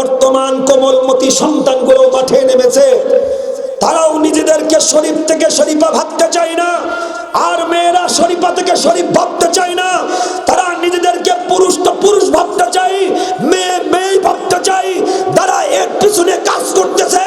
বর্তমান কোমলমতি সন্তানগুলো মাঠে নেমেছে। তারাও নিজেদেরকে শরীফ থেকে শরীফা ভাবতে চায় না, আর মেয়েরা শরীফা থেকে শরীফ ভাবতে চায় না। তারা নিজেদেরকে পুরুষ তো পুরুষ ভাবতে চাই মেয়ে মেয়ে ভাবতে চাই তারা এর পিছনে কাজ করতেছে,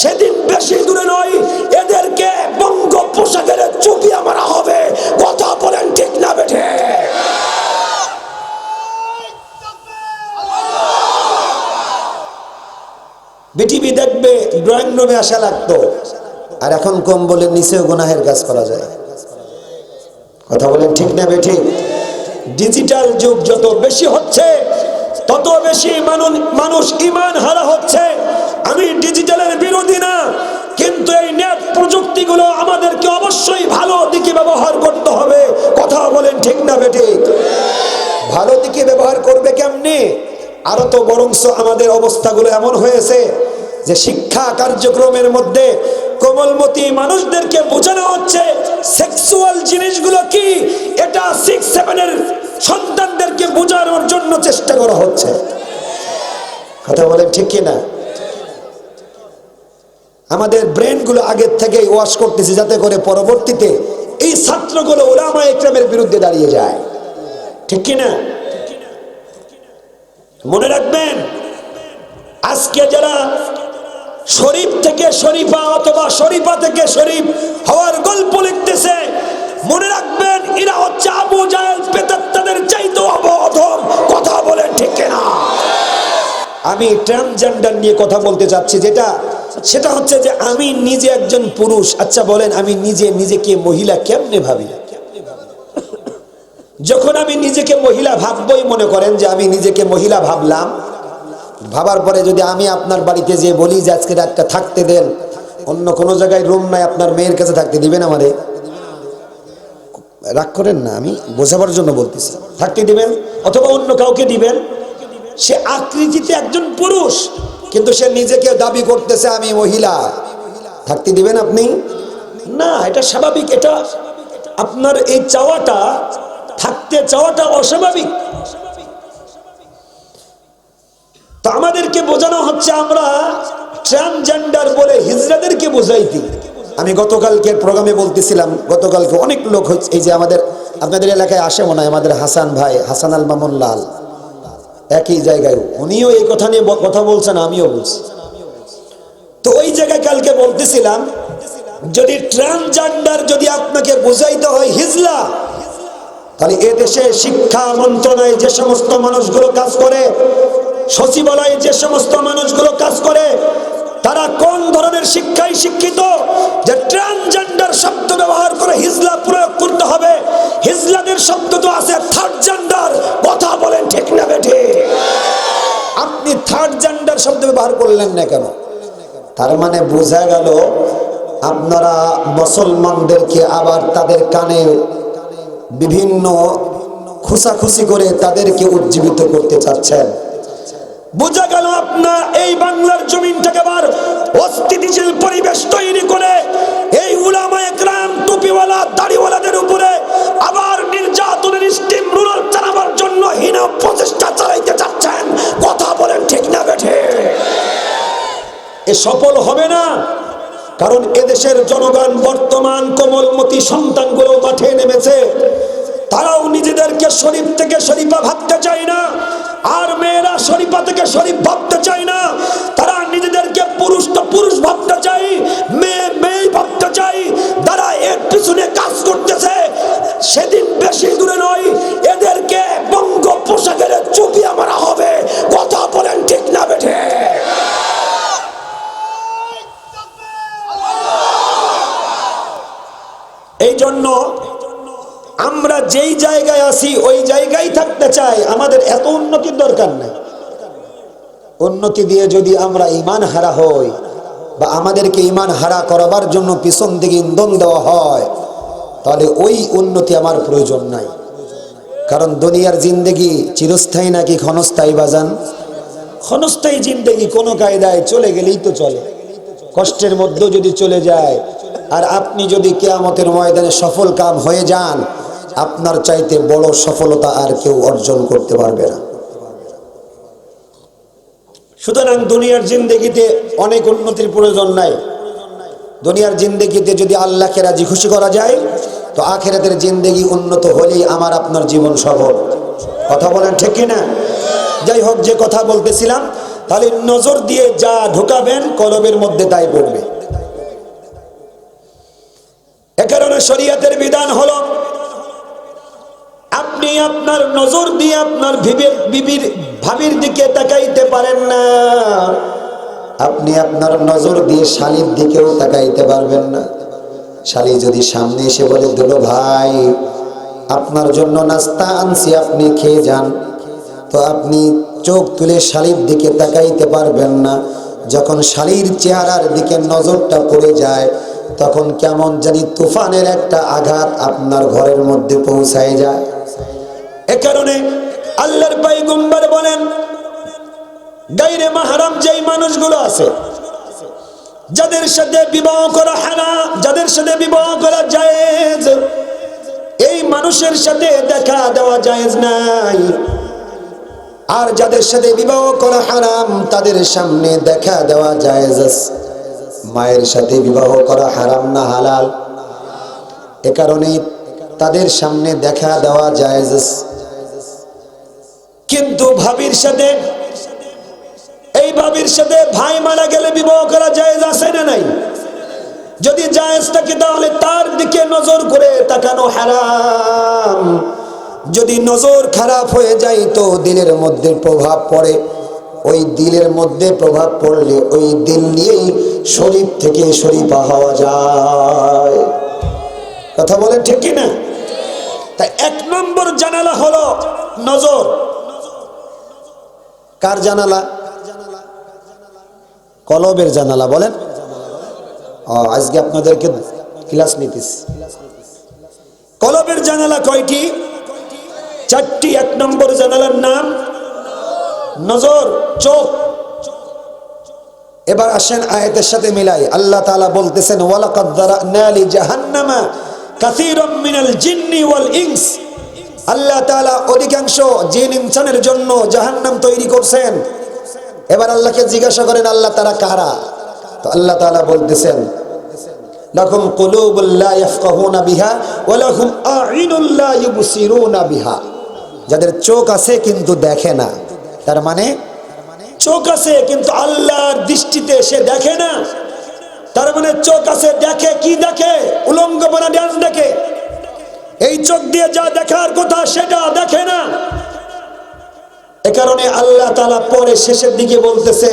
সেদিন বেশি দূরে নয়, এদেরকে বঙ্গ পোশাকের চুপিয়া মারা হবে। কথা বলেন ঠিক না বেঠে বিটিভি দেখবে, ড্রয়িং রুমে আসা লাগতো। আর এখন কম বলে নিচেও গুনাহের কাজ করা যায়। কথা বলেন ঠিক না বেঠিক ডিজিটাল যুগ যত বেশি হচ্ছে, তত বেশি মানুষ ইমান হারা হচ্ছে। আমি ডিজিটালের বিরোধী না, কিন্তু এই নেট প্রযুক্তিগুলো আমাদেরকে অবশ্যই ভালো দিকে ব্যবহার করতে হবে কথা বলেন ঠিক না বেঠিক ভালো দিকে ব্যবহার করবে কেমনি আরও বরংস আমাদের অবস্থাগুলো এমন হয়েছে যে শিক্ষা কার্যক্রমের মধ্যে কোমলমতি মানুষদেরকে বোঝানো হচ্ছে সেক্সুয়াল জিনিসগুলো কি? এটা সিক্স সেভেনের সন্তানদেরকে বোঝানোর জন্য চেষ্টা করা হচ্ছে। কথা বলেন ঠিক কি না আমাদের ব্রেনগুলো আগের থেকেই ওয়াশ করতেছে যাতে করে পরবর্তীতে এই ছাত্রগুলো ওলামা একরামের বিরুদ্ধে দাঁড়িয়ে যায়। ঠিক কি না মনে রাখবেন, আজকে যারা শরীফ থেকে শরীফা অথবা শরীফা থেকে শরীফ হওয়ার গল্প লিখতেছে, মনে রাখবেন এরা হচ্ছে আবু জাহেল পেতাত্তাদের চাইতো অবধম কথা বলেন ঠিক না আমি ট্রান্সজেন্ডার নিয়ে কথা বলতে চাচ্ছি, যেটা, সেটা হচ্ছে যে আমি নিজে একজন পুরুষ আচ্ছা বলেন আমি নিজে, নিজেকে মহিলা কেমনে ভাবি? যখন আমি নিজেকে মহিলা ভাববই মনে করেন যে আমি নিজেকে মহিলা ভাবলাম, ভাবার পরে যদি আমি আপনার বাড়িতে যে বলি যে আজকে রাতটা থাকতে দেন, অন্য কোনো জায়গায় রুম নাই, আপনার মেয়ের কাছে থাকতে দিবেন আমারে? রাগ করেন না, আমি বোঝাবার জন্য বলতেছি। থাকতে দিবেন অথবা অন্য কাউকে দিবেন। সে আকৃতিতে একজন পুরুষ, কিন্তু সে নিজেকে দাবি করতেছে, আমি মহিলা। থাকতে দিবেন আপনি? না, এটা স্বাভাবিক, এটা আপনার এই চাওয়াটা থাকতে চাওয়াটা অস্বাভাবিক। তো আমাদেরকে বোঝানো হচ্ছে আমরা ট্রান্সজেন্ডার বলে হিজড়াদেরকে বোঝাইতি আমি গতকালকে প্রোগ্রামে বলতেছিলাম, গতকালকে অনেক লোক হচ্ছে এই যে আমাদের, আপনাদের এলাকায় আসে মনে হয় আমাদের হাসান ভাই, হাসান আল মামুন লাল। একই জায়গায়, উনিও এই কথা নিয়ে কথা বলছেন, আমিও বলছি। তো ওই জায়গায় কালকে বলতেছিলাম, যদি ট্রান্সজেন্ডার যদি আপনাকে বুঝাইতে হয় হিজলা তাহলে এদেশে শিক্ষা মন্ত্রণালয়ে যে সমস্ত মানুষগুলো কাজ করে, সচিবালয়ে যে সমস্ত মানুষগুলো কাজ করে, তারা কোন ধরনের শিক্ষায় শিক্ষিত? যে ট্রান্সজেন্ডার শব্দ ব্যবহার করে হিজলা প্রয়োগ করতে হবে। হিজলাদের শব্দ তো আছে থার্ড জেন্ডার কথা বলেন ঠিক না বেঠে। আপনি থার্ড জেন্ডার শব্দ ব্যবহার করলেন না কেন? তার মানে বোঝা গেল আপনারা মুসলমানদেরকে আবার তাদের কানে বিভিন্ন খুশাখুশি করে তাদেরকে উজ্জীবিত করতে চাচ্ছেন। বোঝা গেল আপনার এই বাংলার জমিনটাকে আবার অস্থিতিশীল পরিবেশ তৈরি করে এই উলামায়ে গ্রাম টুপিওয়ালা, দাড়িওয়ালাদের উপরে আবার নির্যাতনের স্টিম রুলার চালাবার জন্য হীন প্রচেষ্টা চালাইতে চাচ্ছেন। কথা বলেন ঠিক না বেঠে। এ সফল হবে না, কারণ এদেশের জনগণ বর্তমান কোমলমতি সন্তানগুলো মাঠে নেমেছে। তারাও নিজেদেরকে শরীফ থেকে শরীফা ভাবতে চায় না। আর মেয়েরা শরীফা থেকে শরীফ ভাবতে চায় যেই জায়গায় আছি, ওই জায়গায় থাকতে চাই। আমাদের এত উন্নতির দরকার নেই। উন্নতি দিয়ে যদি আমরা ইমান হারা হই বা আমাদেরকে ইমান হারা করাবার জন্য পিছন দিকে ইন্ধন দেওয়া হয়, তাহলে ওই উন্নতি আমার প্রয়োজন নাই। কারণ দুনিয়ার জিন্দেগি চিরস্থায়ী নাকি ক্ষণস্থায়ী বাজান? ক্ষণস্থায়ী জিন্দেগি কোনো কায়দায় চলে গেলেই তো চলে। কষ্টের মধ্যেও যদি চলে যায়, আর আপনি যদি কেয়ামতের ময়দানে সফল কাম হয়ে যান আপনার চাইতে বড় সফলতা আর কেউ অর্জন করতে পারবে না। সুতরাং দুনিয়ার জিন্দগিতে অনেক উন্নতির প্রয়োজন নাই। দুনিয়ার জিন্দগিতে যদি আল্লাহকে রাজি খুশি করা যায়, তো আখেরাতের জিন্দগি উন্নত হলেই আমার আপনার জীবন সফল। কথা বলেন ঠিক কিনা? যাই হোক, যে কথা বলতেছিলাম, তাহলে নজর দিয়ে যা ঢোকাবেন কলবের মধ্যে তাই পড়বে। এ কারণে শরীয়তের বিধান হলো আপনি আপনার নজর দিয়ে আপনার বিবির বিবির, ভাবির দিকে তাকাইতে পারেন না। আপনি আপনার নজর দিয়ে শালির দিকেও তাকাইতে পারবেন না। শালি যদি সামনে এসে বলে, দুলো ভাই, আপনার জন্য নাস্তা আনছি, আপনি খেয়ে যান। তো আপনি চোখ তুলে শালির দিকে তাকাইতে পারবেন না। যখন শালির চেহারার দিকে নজরটা পড়ে যায়, তখন কেমন জানি তুফানের একটা আঘাত আপনার ঘরের মধ্যে পৌঁছায় যায়। কারণে আল্লাহর পাইগম্বর বলেন, গাইরে মাহারাম যেই মানুষগুলো আছে, যাদের সাথে বিবাহ করা হানা যাদের সাথে বিবাহ করা জায়েজ, এই মানুষের সাথে দেখা দেওয়া জায়েজ নাই। আর যাদের সাথে বিবাহ করা হারাম, তাদের সামনে দেখা দেওয়া জায়েজ মায়ের সাথে বিবাহ করা হারাম না হালাল। এ কারণে তাদের সামনে দেখা দেওয়া জায়েজ। কিন্তু ভাবির সাথে, এই ভাবির সাথে ভাই মারা গেলে বিবাহ করা জায়েজ আছে না নাই? যদি জায়েজ থাকে তাহলে তার দিকে নজর করে তাকানো হারাম। যদি নজর খারাপ হয়ে যায় তো দিলের মধ্যে প্রভাব পড়ে। ওই দিলের মধ্যে প্রভাব পড়লে ওই দিল নিয়েই শরীর থেকে শরীফা হওয়া যায়। কথা বলে ঠিক না তাই এক নম্বর জানালা হলো নজর। কার জানালা? কলবের জানালা বলেন। ও, আজকে আপনাদেরকে ক্লাস নিতেছি। কলবের জানালা কয়টি? চারটি এক নম্বর জানালার নাম? নজর চোখ। এবার আসেন আয়াতের সাথে মিলাই। আল্লাহ তাআলা বলতেছেন ওয়ালাকাদ দারানা লি জাহান্নামা কাসীরাম মিনাল জিন্নি ওয়াল ইনস। আল্লাহ তাআলা অধিকাংশ জিন ইনসানের জন্য জাহান্নাম তৈরি করছেন। এবার আল্লাহকে জিজ্ঞাসা করেন, আল্লাহ তারা কারা? তো আল্লাহ তাআলা বলতেছেন লাকুম কুলুবুল লা ইয়াফকাহুনা বিহা ওয়া লাহুম আ'ইনুল লা বিহা। যাদের চোখ আছে কিন্তু দেখে না। তার মানে? চোখ আছে কিন্তু আল্লাহর দৃষ্টিতে সে দেখে না। তার মানে চোখ আছে দেখে, কি দেখে? উলঙ্গ বনা ডান্স দেখে। এই চোখ দিয়ে যা দেখার কথা, সেটা দেখে না। এ কারণে আল্লাহ তালা পরে শেষের দিকে বলতেছে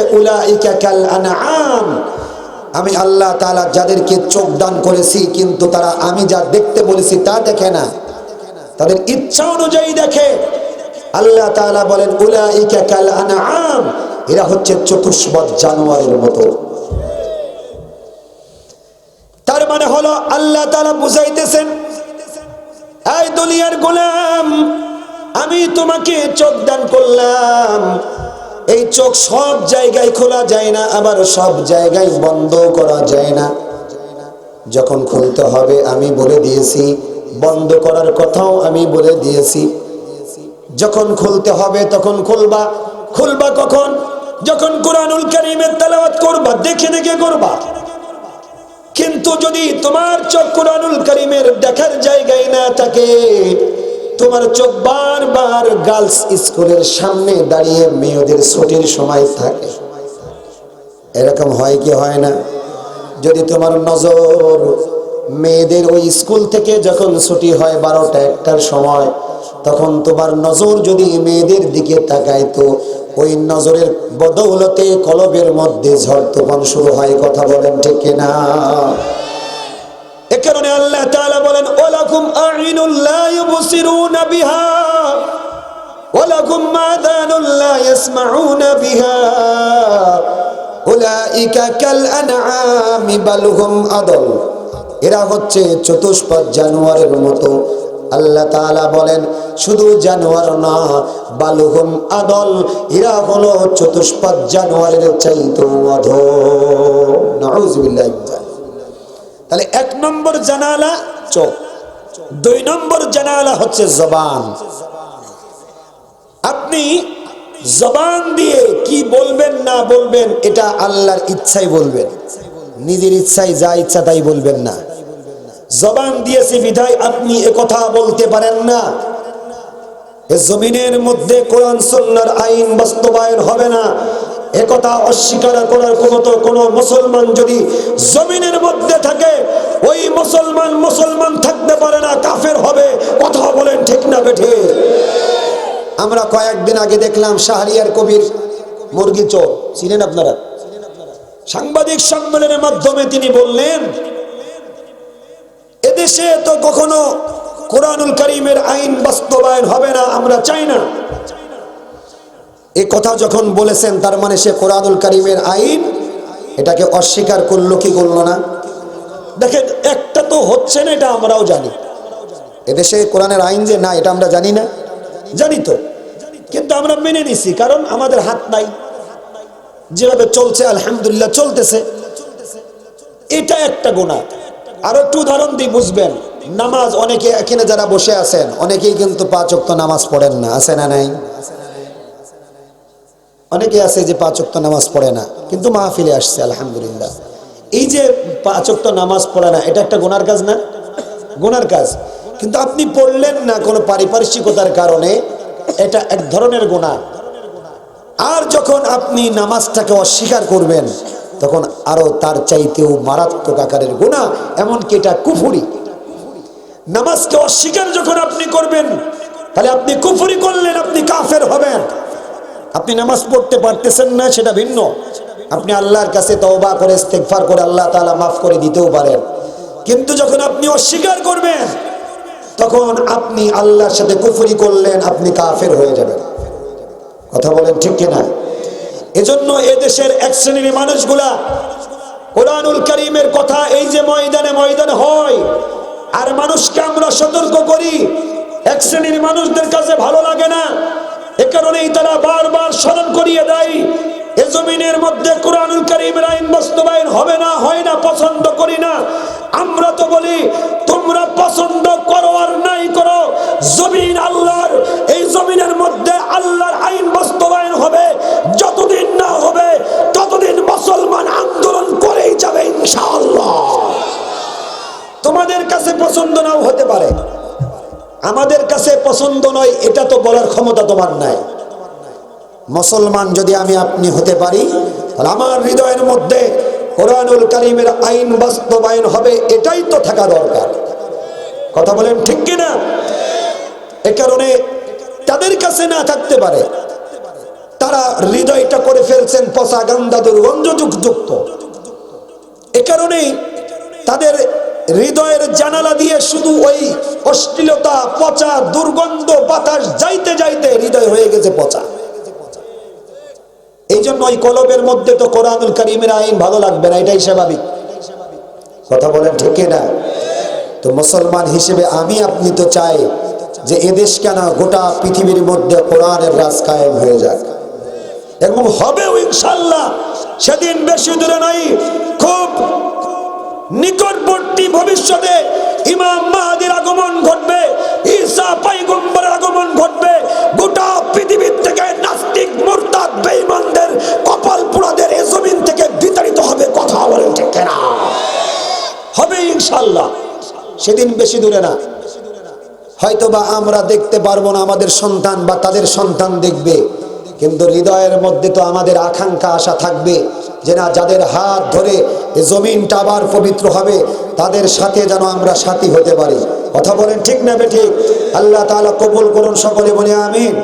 আমি আল্লাহ তাআলা যাদেরকে চোখ দান করেছি, কিন্তু তারা আমি যা দেখতে বলেছি তা দেখে না। তাদের ইচ্ছা অনুযায়ী দেখে। আল্লাহ তাআলা বলেন, উলাইকা কাল আনআম। এরা হচ্ছে চতুষ্পদ জানোয়ারের মতো। তার মানে হলো, আল্লাহ তালা বুঝাইতেছেন এই দুনিয়ার গোলাম, আমি তোমাকে চোখ দান করলাম। এই চোখ সব জায়গায় খোলা যায় না, আবার সব জায়গায় বন্ধ করা যায় না। যখন খুলতে হবে, আমি বলে দিয়েছি, বন্ধ করার কথাও আমি বলে দিয়েছি। যখন খুলতে হবে, তখন খুলবা। খুলবা কখন? যখন কোরআনুল কারীমের তেলাওয়াত করবা, দেখে দেখে করবা। কিন্তু যদি তোমার চোখ কোরআনুল করিমের দেখার জায়গায় না থাকে, তোমার চোখ বারবার গার্লস স্কুলের সামনে দাঁড়িয়ে মেয়েদের ছুটির সময় থাকে। এরকম হয় কি হয় না? যদি তোমার নজর মেয়েদের ওই স্কুল থেকে যখন ছুটি হয় বারোটা একটার সময় তখন তোমার নজর যদি মেয়েদের দিকে তাকায় তো ওই নজরের বদৌলতে কলবের মধ্যে ঝড় তুফান শুরু হয়, কথা বলেন ঠিক কিনা? এ কারণে আল্লাহ বলেন বিহা আদল। এরা হচ্ছে চতুষ্পদ জানোয়ারের মতো আল্লাহ তাআলা বলেন, শুধু জানোয়ার না, বালুহুম আদল, এরা হলো চতুষ্পদ জানোয়ারের চাইতো অধম। নাউজুবিল্লাহ তাহলে এক নম্বর জানালা চোখ, দুই নম্বর জানালা হচ্ছে জবান। আপনি জবান দিয়ে কি বলবেন, না বলবেন, এটা আল্লাহর ইচ্ছাই বলবেন। নিজের ইচ্ছায় যা ইচ্ছা তাই বলবেন না। জবান দিয়েছি, বিধায় আপনি কথা বলতে পারেন না। জমিনের মধ্যে কোরআন সন্ন্যার আইন বাস্তবায়ন হবে না। একথা অস্বীকার করার কোনো তো কোনো মুসলমান যদি জমিনের মধ্যে থাকে, ওই মুসলমান মুসলমান থাকতে পারে না, কাফের হবে। কথা বলেন ঠিক না বেঠে। আমরা কয়েকদিন আগে দেখলাম শাহরিয়ার কবির মুরগি চোর। চিনেন আপনারা? সাংবাদিক সম্মেলনের মাধ্যমে তিনি বললেন এদেশে তো কখনো কোরআনুল করিমের আইন বাস্তবায়ন হবে না, আমরা চাই না। এ কথা যখন বলেছেন, তার মানে সে কোরআনুল করিমের আইন এটাকে অস্বীকার করল কি করল না? দেখেন, একটা তো হচ্ছে না, এটা আমরাও জানি। এদেশে কোরআনের আইন যে, না, এটা আমরা জানি না। জানি তো। কিন্তু আমরা মেনে নিছি, কারণ আমাদের হাত নাই। যেভাবে চলছে, আলহামদুলিল্লাহ চলতেছে। এটা একটা গুণা আরও একটু উদাহরণ দিই বুঝবেন। নামাজ অনেকে এখানে যারা বসে আছেন, অনেকেই কিন্তু পাঁচ অক্ত নামাজ পড়েন না। আছে না নাই? অনেকে আছে যে পাঁচ অক্ত নামাজ পড়ে না, কিন্তু মাহফিলে আসছে, আলহামদুলিল্লাহ। এই যে পাঁচ অক্ত নামাজ পড়ে না, এটা একটা গোনার কাজ না? গোনার কাজ। কিন্তু আপনি পড়লেন না কোনো পারিপার্শ্বিকতার কারণে, এটা এক ধরনের গোনা আর যখন আপনি নামাজটাকে অস্বীকার করবেন তখন আরও তার চাইতেও মারাত্মক আকারের গুণা, এমনকি এটা কুফুরি। নামাজকে অস্বীকার যখন আপনি করবেন, তাহলে আপনি কুফুরি করলেন, আপনি কাফের হবেন। আপনি নামাজ পড়তে পারতেছেন না, সেটা ভিন্ন। আপনি আল্লাহর কাছে তওবা করে, ইস্তেগফার করে আল্লাহ তাআলা মাফ করে দিতেও পারেন। কিন্তু যখন আপনি অস্বীকার করবেন, তখন আপনি আল্লাহর সাথে কুফরি করলেন, আপনি কাফের হয়ে যাবেন। কথা বলেন ঠিক কিনা? এজন্য এদেশের এক শ্রেণির মানুষগুলা কোরআনুল করিমের কথা এই যে ময়দানে ময়দানে হয়, আর মানুষকে আমরা সতর্ক করি, এক শ্রেণির মানুষদের কাছে ভালো লাগে না। এ কারণেই তারা বারবার স্মরণ করিয়ে দেয়, এ জমিনের মধ্যে কোরআনুল করিমের আইন বাস্তবায়ন হবে না, হয় না, পছন্দ করি না। আমরা তো বলি, তোমরা পছন্দ করো আর নাই করো, জমিন আল্লাহর পছন্দ নয়, এটা তো বলার ক্ষমতা তোমার নাই। মুসলমান যদি আমি আপনি হতে পারি, তাহলে আমার হৃদয়ের মধ্যে কোরআনুল কালিমের আইন বাস্তবায়ন হবে, এটাই তো থাকা দরকার। কথা বলেন ঠিক কিনা? এ কারণে তাদের কাছে না থাকতে পারে। তারা হৃদয়টা করে ফেলছেন পচা গান্দা দুর্গন্ধ এ কারণেই তাদের হৃদয়ের জানালা দিয়ে শুধু ওই অশ্লীলতা, পচা, দুর্গন্ধ, বাতাস যাইতে যাইতে হৃদয় হয়ে গেছে পচা। এই জন্য ওই কলবের মধ্যে তো কোরআনুল করিমের আইন ভালো লাগবে না, এটাই স্বাভাবিক। কথা বলেন ঠিক না তো মুসলমান হিসেবে আমি, আপনি তো চাই যে এদেশ কেন গোটা পৃথিবীর মধ্যে কোরআনের রাজ কায়েম হয়ে যাক। এবং হবেও ইনশাল্লাহ সেদিন বেশি দূরে নাই খুব নিকটবর্তী ভবিষ্যতে ইমাম মাহাদির আগমন ঘটবে, ঈসা পাইগম্বরের আগমন ঘটবে, গোটা পৃথিবীর থেকে নাস্তিক, মুরতাদ, বেঈমানদের কপাল পোড়াদের এ জমিন থেকে বিতাড়িত হবে কথা বলেন ঠিক না হবে ইনশাল্লাহ সেদিন বেশি দূরে না। হয়তোবা আমরা দেখতে পারব না আমাদের সন্তান বা তাদের সন্তান দেখবে, কিন্তু হৃদয়ের মধ্যে তো আমাদের আকাঙ্ক্ষা, আশা থাকবে যে না, যাদের হাত ধরে এ জমিনটা আবার পবিত্র হবে, তাদের সাথে যেন আমরা সাথী হতে পারি। কথা বলেন ঠিক না বে ঠিক? আল্লাহ তালা কবুল করুন সকলে বলে আমিন।